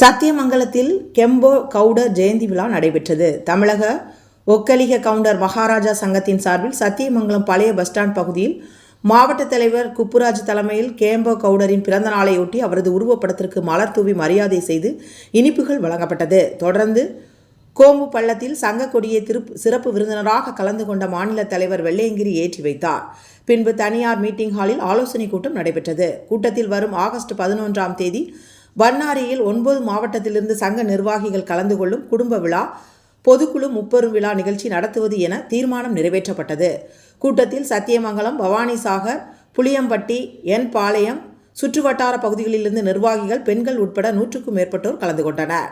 சத்தியமங்கலத்தில் Kembo Cawdor Jayanthi விழா நடைபெற்றது. தமிழக ஒக்கலிக கவுண்டர் மகாராஜா சங்கத்தின் சார்பில் சத்தியமங்கலம் பழைய பஸ் ஸ்டாண்ட் பகுதியில் மாவட்ட தலைவர் குப்புராஜ் தலைமையில் கேம்போ கவுடரின் பிறந்த நாளையொட்டி அவரது உருவப்படத்திற்கு மலர் தூவி மரியாதை செய்து இனிப்புகள் வழங்கப்பட்டது. தொடர்ந்து கோம்பு பள்ளத்தில் சங்க கொடியை திருப்பு சிறப்பு விருந்தினராக கலந்து கொண்ட மாநில தலைவர் வெள்ளையங்கிரி ஏற்றி வைத்தார். பின்பு தனியார் மீட்டிங் ஹாலில் ஆலோசனை கூட்டம் நடைபெற்றது. கூட்டத்தில் வரும் ஆகஸ்ட் பதினொன்றாம் தேதி பன்னாரியில் ஒன்பது மாவட்டத்திலிருந்து சங்க நிர்வாகிகள் கலந்து கொள்ளும் குடும்ப விழா பொதுக்குழு முப்பெரும் விழா நிகழ்ச்சி நடத்துவது என தீர்மானம் நிறைவேற்றப்பட்டது. கூட்டத்தில் சத்தியமங்கலம் பவானிசாகர் புளியம்பட்டி என் பாளையம் சுற்றுவட்டார பகுதிகளிலிருந்து நிர்வாகிகள் பெண்கள் உட்பட நூற்றுக்கும் மேற்பட்டோர் கலந்து கொண்டனர்.